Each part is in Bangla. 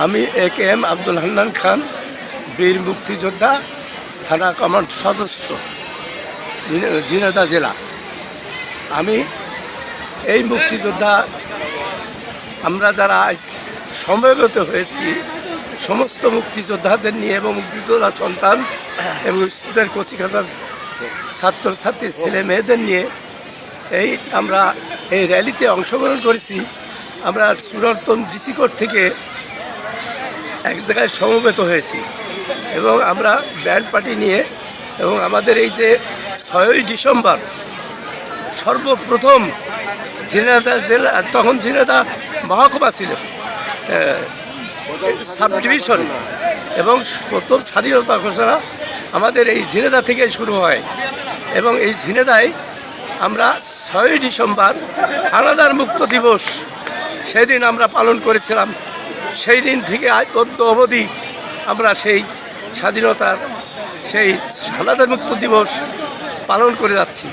আমি A K M Abdul Hannan Khan, বীর মুক্তিযোদ্ধা, থানা কমান্ড সদস্য ঝিনাইদহ জেলা। আমি এই মুক্তিযোদ্ধা, আমরা যারা আজ সমবেত হয়েছি, সমস্ত মুক্তিযোদ্ধাদের নিয়ে এবং মুক্তিযোদ্ধা সন্তান এবং স্কুলের কচিকাচা ছাত্রছাত্রী, ছেলে মেয়েদের নিয়ে এই আমরা এই র্যালিতে অংশগ্রহণ করেছি। আমরা চূড়ান্তন ডিসি কোর্ট থেকে এক জায়গায় সমবেত হয়েছি। এবং আমরা ব্যান্ড পার্টি নিয়ে এবং আমাদের এই যে ছয়ই ডিসেম্বর সর্বপ্রথম ঝিনাইদহ জেলা, তখন ঝিনাইদহ মহকুমা ছিল সাব ডিভিশন এবং প্রথম স্বাধীনতা ঘোষণা আমাদের এই ঝিনেদা থেকে শুরু হয়। এবং এই ঝিনেদায় আমরা ছয়ই ডিসেম্বর হানাদার মুক্ত দিবস সেদিন আমরা পালন করেছিলাম। সেই দিন থেকে আজ অবধি আমরা সেই স্বাধীনতার, সেই হানাদার মুক্ত দিবস পালন করে যাচ্ছি।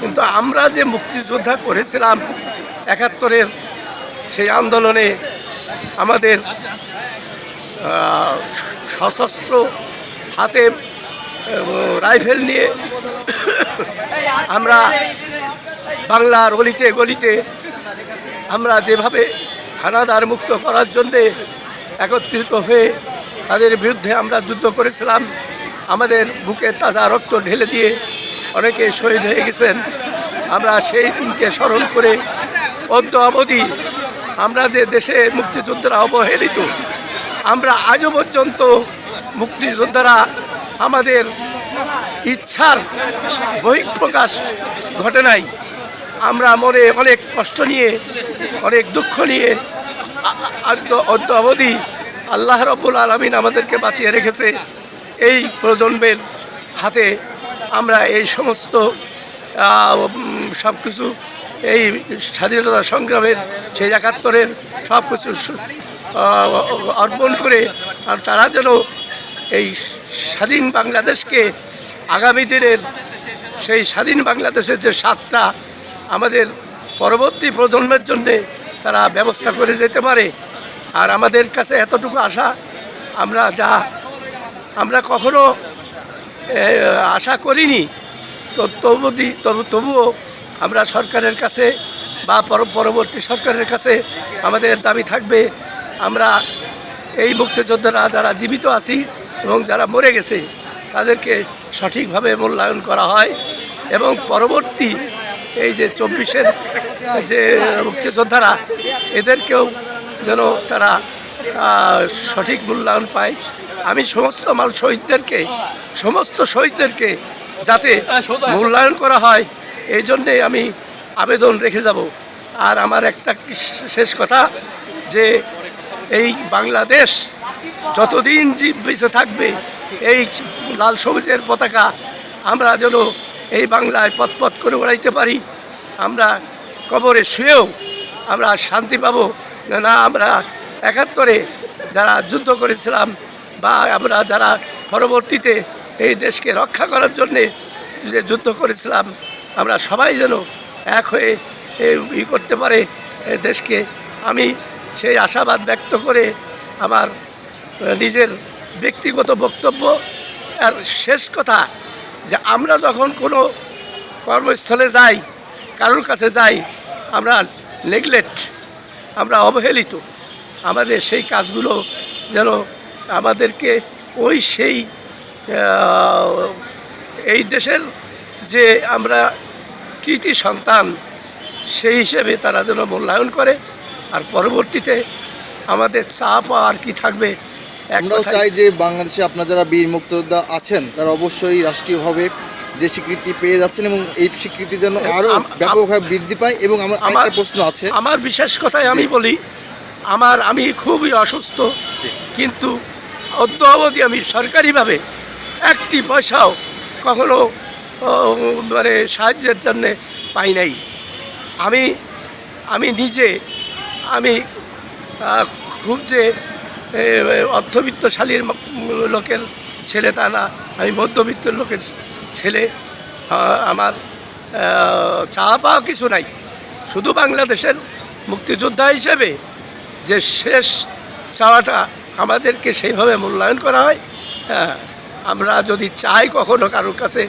কিন্তু আমরা যে মুক্তিযোদ্ধা করেছিলাম একাত্তরের সেই আন্দোলনে আমাদের সশস্ত্র হাতে রাইফেল নিয়ে আমরা বাংলার অলিতে গলিতে আমরা যেভাবে হানাদার মুক্ত করার জন্যে একত্রিত হয়ে তাদের বিরুদ্ধে আমরা যুদ্ধ করেছিলাম। আমাদের বুকে তাজা রক্ত ঢেলে দিয়ে অনেকে শহীদ হয়ে গেছেন। আমরা সেই দিনকে স্মরণ করে অদ্য অবধি আমরা যে দেশে মুক্তিযোদ্ধারা অবহেলিত, আমরা আজও পর্যন্ত মুক্তিযোদ্ধারা আমাদের ইচ্ছার বহিঃপ্রকাশ ঘটে নাই। আমরা মনে অনেক কষ্ট নিয়ে, অনেক দুঃখ নিয়ে অদ্য অবধি আল্লাহ রব্বুল আলমিন আমাদেরকে বাঁচিয়ে রেখেছে এই প্রজন্মের হাতে। আমরা এই সমস্ত সব কিছু এই স্বাধীনতা সংগ্রামের, সেই একাত্তরের সব কিছু অর্পণ করে আর তারা যেন এই স্বাধীন বাংলাদেশকে আগামী দিনের সেই স্বাধীন বাংলাদেশের যে স্বাদটা আমাদের পরবর্তী প্রজন্মের জন্যে তারা ব্যবস্থা করে যেতে পারে। আর আমাদের কাছে এতটুকু আশা, আমরা যা, আমরা কখনো আশা করিনি। তো তবু তবু, তবুও আমরা সরকারের কাছে বা পরবর্তী সরকারের কাছে আমাদের দাবি থাকবে, আমরা এই মুক্তিযোদ্ধারা যারা জীবিত আছি এবং যারা মরে গেছে, তাদেরকে সঠিকভাবে মূল্যায়ন করা হয় এবং পরবর্তী এই যে চব্বিশের যে মুক্তিযোদ্ধারা, এদেরকেও যেন তারা সঠিক মূল্যায়ন পায়। আমি সমস্ত মাল শহীদদেরকে, সমস্ত শহীদদেরকে যাতে মূল্যায়ন করা হয়, এই জন্যে আমি আবেদন রেখে যাব। আর আমার একটা শেষ কথা, যে এই বাংলাদেশ যতদিন জীব বেঁচে থাকবে, এই লাল সবুজের পতাকা আমরা যেন এই বাংলায় পথ করে উড়াইতে পারি। আমরা কবরে শুয়েও আমরা শান্তি পাবো। না আমরা একাত্তরে যারা যুদ্ধ করেছিলাম বা আমরা যারা পরবর্তীতে এই দেশকে রক্ষা করার জন্যে যে যুদ্ধ করেছিলাম, আমরা সবাই যেন এক হয়ে ই করতে পারে দেশকে। আমি সেই আশাবাদ ব্যক্ত করে আমার নিজের ব্যক্তিগত বক্তব্য, আর শেষ কথা যে আমরা যখন কোনো কর্মস্থলে যাই, কারোর কাছে যাই, আমরা নেগলেক্ট, আমরা অবহেলিত। আমাদের সেই কাজগুলো যেন আমাদেরকে ওই সেই এই দেশের যে আমরা কৃতি সন্তান, সেই হিসেবে তারা যেন মূল্যায়ন করে। আর পরবর্তীতে আমাদের চাপ আর কি থাকবে আমরাও চাই যে বাংলাদেশে আপনার যারা বীর মুক্তিযোদ্ধা আছেন তারা অবশ্যই রাষ্ট্রীয়ভাবে যে স্বীকৃতি পেয়ে যাচ্ছেন এবং এই স্বীকৃতি যেন আরও ব্যাপকভাবে বৃদ্ধি পায় এবং আমার আমার প্রশ্ন আছে। আমার বিশেষ কথায় আমি বলি আমার আমি খুবই অসুস্থ কিন্তু অদ্য অবধি আমি সরকারিভাবে একটি পয়সাও কখনো মানে সাহায্যের জন্যে পাই নাই। আমি আমি নিজে আমি খুব যে অর্থবিত্তশালীর লোকের ছেলে তা না, আমি মধ্যবিত্ত লোকের ছেলে। আমার চাওয়া পাওয়া কিছু নাই। শুধু বাংলাদেশের মুক্তিযোদ্ধা হিসেবে যে শেষ চাওয়াটা আমাদেরকে সেইভাবে মূল্যায়ন করা হয় আমরা যদি চাই কখনো কারোর কাছে,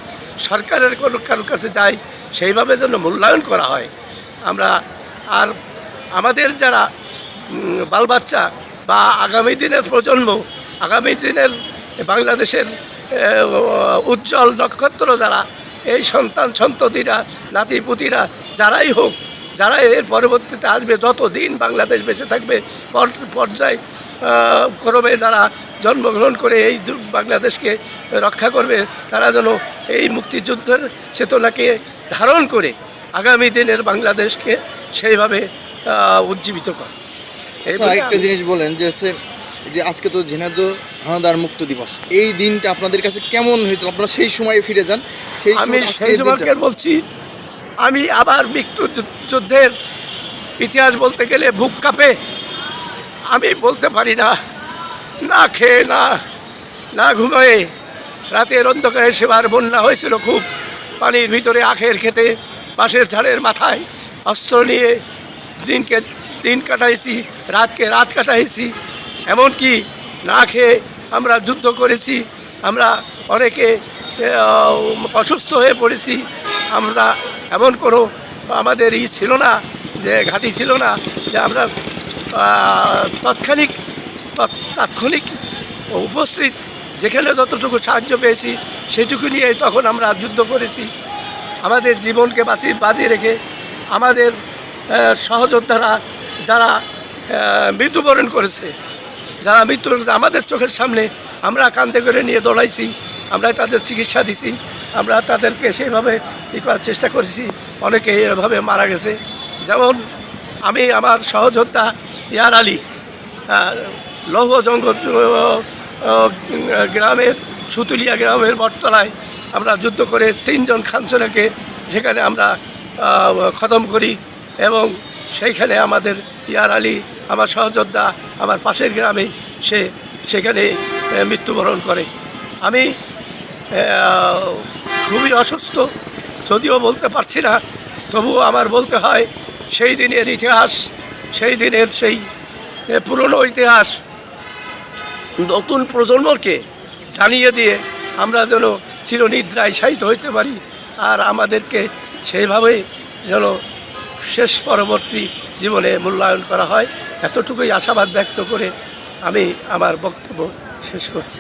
সরকারের কোনো কারোর কাছে যাই, সেইভাবে যেন মূল্যায়ন করা হয়। আমরা আর আমাদের যারা বাল বালবাচ্চা বা আগামী দিনের প্রজন্ম, আগামী দিনের বাংলাদেশের উজ্জ্বল নক্ষত্র যারা, এই সন্তান সন্ততিরা, নাতিপুতিরা, যারাই হোক, যারা এর পরবর্তীতে আসবে যত দিন বাংলাদেশ বেঁচে থাকবে, পর- পর্যায় ক্রমে যারা জন্মগ্রহণ করে এই বাংলাদেশকে রক্ষা করবে, তারা যেন এই মুক্তিযুদ্ধের চেতনাকে ধারণ করে আগামী দিনের বাংলাদেশকে সেইভাবে উজ্জীবিত করে। আচ্ছা আরেকটা জিনিস বলেন যে হচ্ছে যে আজকে তো ঝিনাইদহ হানাদার মুক্ত দিবস। এই দিনটা আপনাদের কাছে কেমন হয়েছিল? আপনারা সেই সময়ে ফিরে যান সেই আমি সময় সেই যুবকের বলছি? আমি আবার মৃত্যু যুদ্ধের ইতিহাস বলতে গেলে বুক কাঁপে। আমি বলতে পারি না না খেয়ে না না ঘুমায়ে। রাতের অন্ধকারে সেবার বন্যা হয়েছিল খুব। পানির ভিতরে আখের খেতে বাঁশের ঝাড়ের মাথায় অস্ত্র নিয়ে দিনকে দিন কাটাইছি, রাতকে রাত কাটাইছি। এমনকি না খেয়ে আমরা যুদ্ধ করেছি, আমরা অনেকে অসুস্থ হয়ে পড়েছি। আমরা এমন কোনো আমাদের ই ছিল না, যে ঘাঁটি ছিল না, যে আমরা তৎক্ষণিক তাৎক্ষণিক উপস্থিত, যেখানে যতটুকু সাহায্য পেয়েছি, সেটুকু নিয়ে তখন আমরা যুদ্ধ করেছি। আমাদের জীবনকে বাঁচিয়ে বাজিয়ে রেখে আমাদের সহযোদ্ধারা যারা মৃত্যুবরণ করেছে, যারা মৃত্যু আমাদের চোখের সামনে আমরা কান্দে করে নিয়ে দৌড়াইছি, আমরা তাদের চিকিৎসা দিছি, আমরা তাদেরকে সেইভাবে ই করার চেষ্টা করেছি, অনেকে এভাবে মারা গেছে। যেমন আমি আমার সহযোদ্ধা ইয়ার আলী লৌহ জঙ্গল গ্রামের, সুতুলিয়া গ্রামের বটতলায় আমরা যুদ্ধ করে তিনজন খানসেনাকে সেখানে আমরা খতম করি এবং সেইখানে আমাদের ইয়ার আলী, আমার সহযোদ্ধা, আমার পাশের গ্রামে সে সেখানে মৃত্যুবরণ করে। আমি খুবই অসুস্থ, যদিও বলতে পারছি না, তবুও আমার বলতে হয়, সেই দিনের ইতিহাস, সেই দিনের সেই পুরনো ইতিহাস, নতুন প্রজন্মকে জানিয়ে দিয়ে আমরা যেন চিরনিদ্রায় শায়িত হইতে পারি, আর আমাদেরকে সেইভাবেই যেন শেষ পরবর্তী জীবনে মূল্যায়ন করা হয়। এতটুকুই আশাবাদ ব্যক্ত করে আমি আমার বক্তব্য শেষ করছি।